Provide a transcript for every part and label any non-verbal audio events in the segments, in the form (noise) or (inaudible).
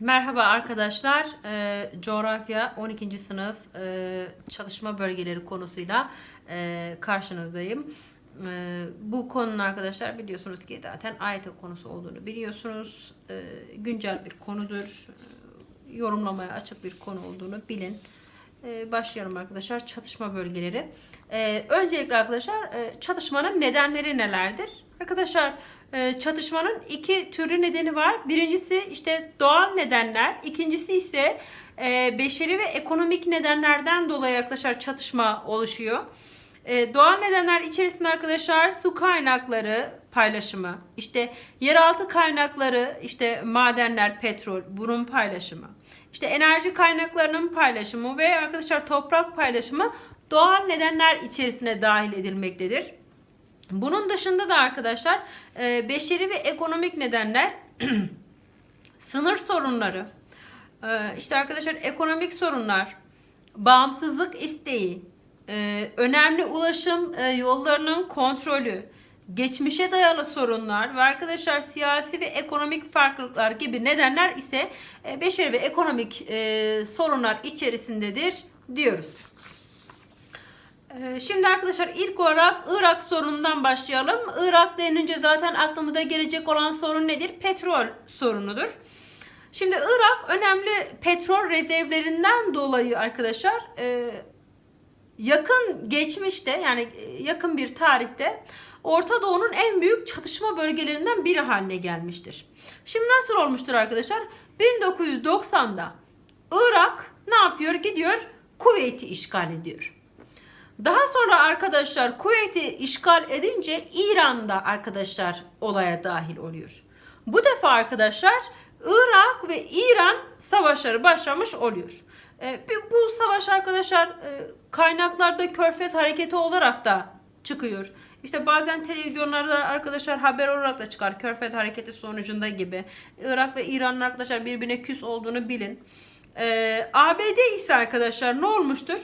Merhaba arkadaşlar. Ee, coğrafya 12. sınıf e, çalışma bölgeleri konusuyla e, karşınızdayım. E, bu konunun arkadaşlar biliyorsunuz ki zaten AYT konusu olduğunu biliyorsunuz. E, güncel bir konudur. E, yorumlamaya açık bir konu olduğunu bilin. E, başlayalım arkadaşlar. Çatışma bölgeleri. E, öncelikle arkadaşlar e, çatışmanın nedenleri nelerdir? Arkadaşlar e, çatışmanın iki türlü nedeni var. Birincisi işte doğal nedenler. ikincisi ise e, beşeri ve ekonomik nedenlerden dolayı arkadaşlar çatışma oluşuyor. E, doğal nedenler içerisinde arkadaşlar su kaynakları paylaşımı, işte yeraltı kaynakları, işte madenler, petrol, bunun paylaşımı, işte enerji kaynaklarının paylaşımı ve arkadaşlar toprak paylaşımı doğal nedenler içerisine dahil edilmektedir. Bunun dışında da arkadaşlar e, beşeri ve ekonomik nedenler (clears throat) sınır sorunları, e, işte arkadaşlar ekonomik sorunlar, bağımsızlık isteği, e, önemli ulaşım yollarının kontrolü, geçmişe dayalı sorunlar ve arkadaşlar siyasi ve ekonomik farklılıklar gibi nedenler ise beşeri ve ekonomik sorunlar içerisindedir diyoruz. Ee, Şimdi arkadaşlar ilk olarak Irak sorunundan başlayalım. Irak denince zaten aklımıza gelecek olan sorun nedir? Petrol sorunudur. Şimdi Irak önemli petrol rezervlerinden dolayı arkadaşlar e, yakın geçmişte yani e, yakın bir tarihte Orta Doğu'nun en büyük çatışma bölgelerinden biri haline gelmiştir. Şimdi nasıl olmuştur arkadaşlar? 1990'da Irak ne yapıyor? Gidiyor Kuveyt'i işgal ediyor. Daha sonra arkadaşlar Kuveyt'i işgal edince İran'da arkadaşlar olaya dahil oluyor. Bu defa arkadaşlar Irak ve İran savaşları başlamış oluyor. E, bu- savaş arkadaşlar e, kaynaklarda Körfez hareketi olarak da çıkıyor. İşte bazen televizyonlarda arkadaşlar haber olarak da çıkar Körfez hareketi sonucunda gibi. Irak ve İran'ın arkadaşlar birbirine küs olduğunu bilin. E, ABD ise arkadaşlar ne olmuştur?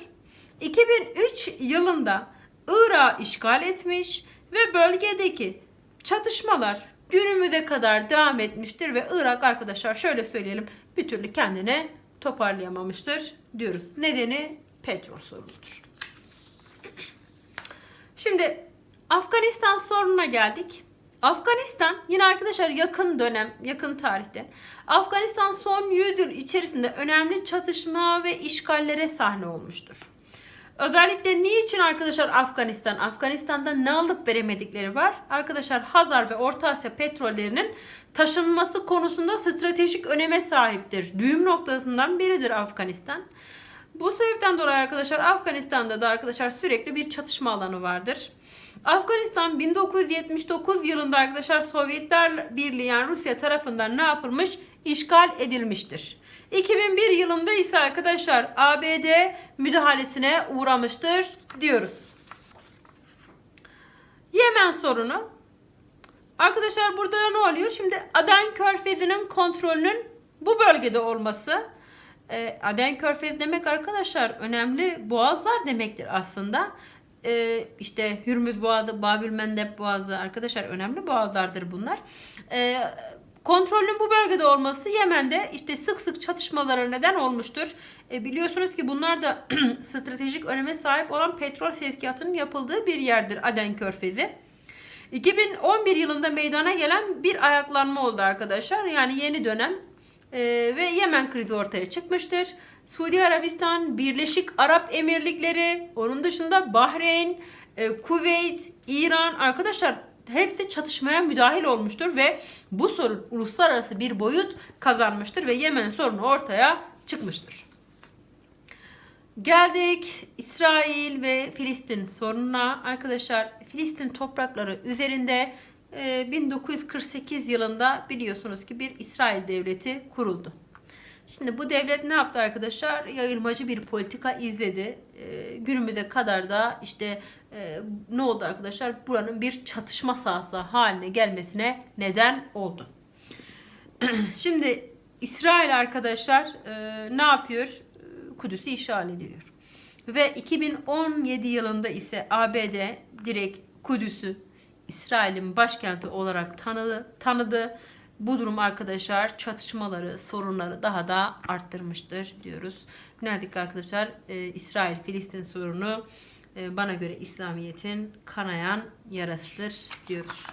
2003 yılında Irak'ı işgal etmiş ve bölgedeki çatışmalar günümüze kadar devam etmiştir ve Irak arkadaşlar şöyle söyleyelim bir türlü kendine toparlayamamıştır diyoruz. Nedeni petrol sorunudur. Şimdi Afganistan sorununa geldik. Afganistan yine arkadaşlar yakın dönem, yakın tarihte. Afganistan son 100 yıl içerisinde önemli çatışma ve işgallere sahne olmuştur. Özellikle niçin arkadaşlar Afganistan? Afganistan'da ne alıp veremedikleri var? Arkadaşlar Hazar ve Orta Asya petrollerinin taşınması konusunda stratejik öneme sahiptir. Düğüm noktasından biridir Afganistan. Bu sebepten dolayı arkadaşlar Afganistan'da da arkadaşlar sürekli bir çatışma alanı vardır. Afganistan 1979 yılında arkadaşlar Sovyetler Birliği yani Rusya tarafından ne yapılmış? İşgal edilmiştir. 2001 yılında ise arkadaşlar ABD müdahalesine uğramıştır diyoruz. Yemen sorunu. Arkadaşlar burada ne oluyor? Şimdi Aden Körfezi'nin kontrolünün bu bölgede olması. E, Aden Körfezi demek arkadaşlar önemli boğazlar demektir aslında. E, işte Hürmüz Boğazı, Babil Mendeb Boğazı arkadaşlar önemli boğazlardır bunlar. E, kontrolün bu bölgede olması Yemen'de işte sık sık çatışmalara neden olmuştur. E, biliyorsunuz ki bunlar da (clears throat) stratejik öneme sahip olan petrol sevkiyatının yapıldığı bir yerdir Aden Körfezi. 2011 yılında meydana gelen bir ayaklanma oldu arkadaşlar. Yani yeni dönem e, ve Yemen krizi ortaya çıkmıştır. Suudi Arabistan, Birleşik Arap Emirlikleri, onun dışında Bahreyn, e, Kuveyt, İran arkadaşlar hepsi çatışmaya müdahil olmuştur ve bu sorun uluslararası bir boyut kazanmıştır ve Yemen sorunu ortaya çıkmıştır. Geldik İsrail ve Filistin sorununa. Arkadaşlar Filistin toprakları üzerinde 1948 yılında biliyorsunuz ki bir İsrail devleti kuruldu. Şimdi bu devlet ne yaptı arkadaşlar? Yayılmacı bir politika izledi. E, günümüze kadar da işte e, ne oldu arkadaşlar? Buranın bir çatışma sahası haline gelmesine neden oldu. (clears throat) Şimdi İsrail arkadaşlar e, ne yapıyor? Kudüs'ü işgal ediyor. Ve 2017 yılında ise ABD direkt Kudüs'ü İsrail'in başkenti olarak tanıdı. tanıdı. Bu durum arkadaşlar çatışmaları, sorunları daha da arttırmıştır diyoruz. Nedik arkadaşlar e, İsrail-Filistin sorunu e, bana göre İslamiyet'in kanayan yarasıdır diyoruz.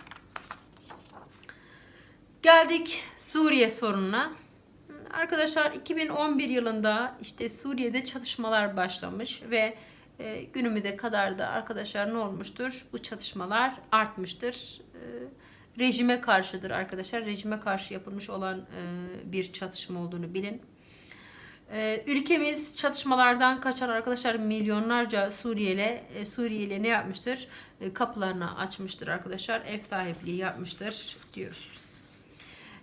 Geldik Suriye sorununa. Arkadaşlar 2011 yılında işte Suriye'de çatışmalar başlamış ve e, günümüze kadar da arkadaşlar ne olmuştur? Bu çatışmalar artmıştır. E, rejime karşıdır arkadaşlar. Rejime karşı yapılmış olan e, bir çatışma olduğunu bilin. E, ülkemiz çatışmalardan kaçan arkadaşlar milyonlarca Suriyeli e, Suriyeli ne yapmıştır? E, kapılarını açmıştır arkadaşlar. Ev sahipliği yapmıştır diyoruz.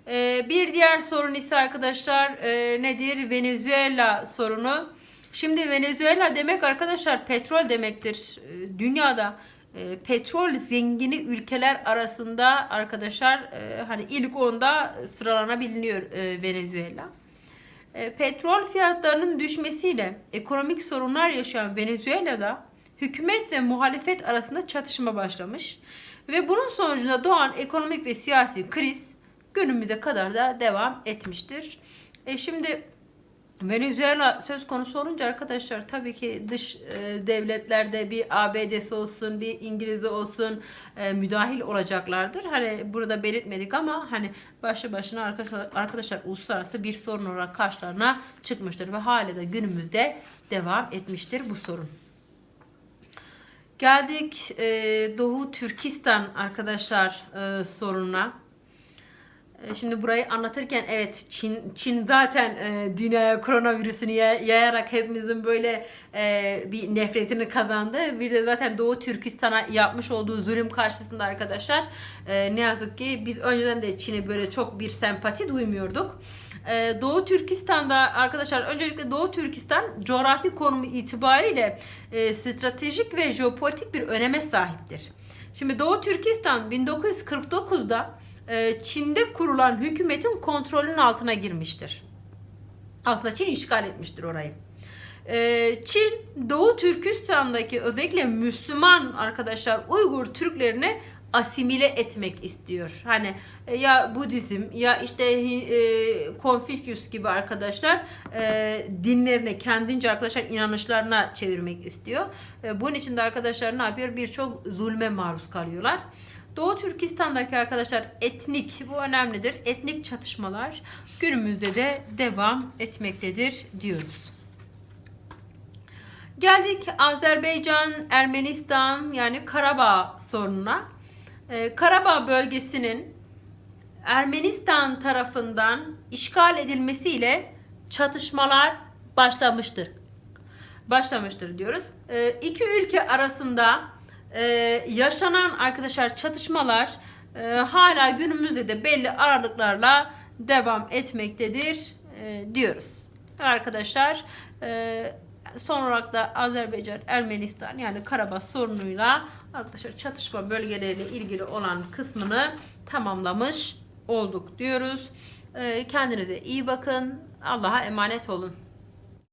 E, bir diğer sorun ise arkadaşlar e, nedir? Venezuela sorunu. Şimdi Venezuela demek arkadaşlar petrol demektir. E, dünyada e, petrol zengini ülkeler arasında arkadaşlar e, hani ilk onda sıralanabiliyor e, Venezuela. Petrol fiyatlarının düşmesiyle ekonomik sorunlar yaşayan Venezuela'da hükümet ve muhalefet arasında çatışma başlamış ve bunun sonucunda doğan ekonomik ve siyasi kriz günümüze kadar da devam etmiştir. E şimdi Venezuela söz konusu olunca arkadaşlar tabii ki dış e, devletlerde bir ABD'si olsun, bir İngiliz'i olsun e, müdahil olacaklardır. Hani burada belirtmedik ama hani başlı başına arkadaşlar, arkadaşlar uluslararası bir sorun olarak karşılarına çıkmıştır ve hala da günümüzde devam etmiştir bu sorun. Geldik e, Doğu Türkistan arkadaşlar e, sorununa. E, Şimdi burayı anlatırken evet Çin Çin zaten e, dünyaya koronavirüsünü yay- yayarak hepimizin böyle e, bir nefretini kazandı. Bir de zaten Doğu Türkistan'a yapmış olduğu zulüm karşısında arkadaşlar e, ne yazık ki biz önceden de Çin'e böyle çok bir sempati duymuyorduk. E, Doğu Türkistan'da arkadaşlar öncelikle Doğu Türkistan coğrafi konumu itibariyle e, stratejik ve jeopolitik bir öneme sahiptir. Şimdi Doğu Türkistan 1949'da e, Çin'de kurulan hükümetin kontrolünün altına girmiştir. Aslında Çin işgal etmiştir orayı. E, Çin Doğu Türkistan'daki özellikle Müslüman arkadaşlar Uygur Türklerini asimile etmek istiyor. Hani e, ya Budizm ya işte e, Konfüçyüs gibi arkadaşlar e, dinlerine kendince arkadaşlar inanışlarına çevirmek istiyor. E, bunun için de arkadaşlar ne yapıyor? Birçok zulme maruz kalıyorlar. Doğu Türkistan'daki arkadaşlar etnik bu önemlidir. Etnik çatışmalar günümüzde de devam etmektedir diyoruz. Geldik Azerbaycan, Ermenistan yani Karabağ sorununa. Ee, Karabağ bölgesinin Ermenistan tarafından işgal edilmesiyle çatışmalar başlamıştır. Başlamıştır diyoruz. Ee, iki ülke arasında e, yaşanan arkadaşlar çatışmalar e, hala günümüzde de belli aralıklarla devam etmektedir e, diyoruz. Arkadaşlar e, son olarak da Azerbaycan, Ermenistan yani Karabağ sorunuyla arkadaşlar çatışma bölgeleriyle ilgili olan kısmını tamamlamış olduk diyoruz. E, kendinize iyi bakın. Allah'a emanet olun.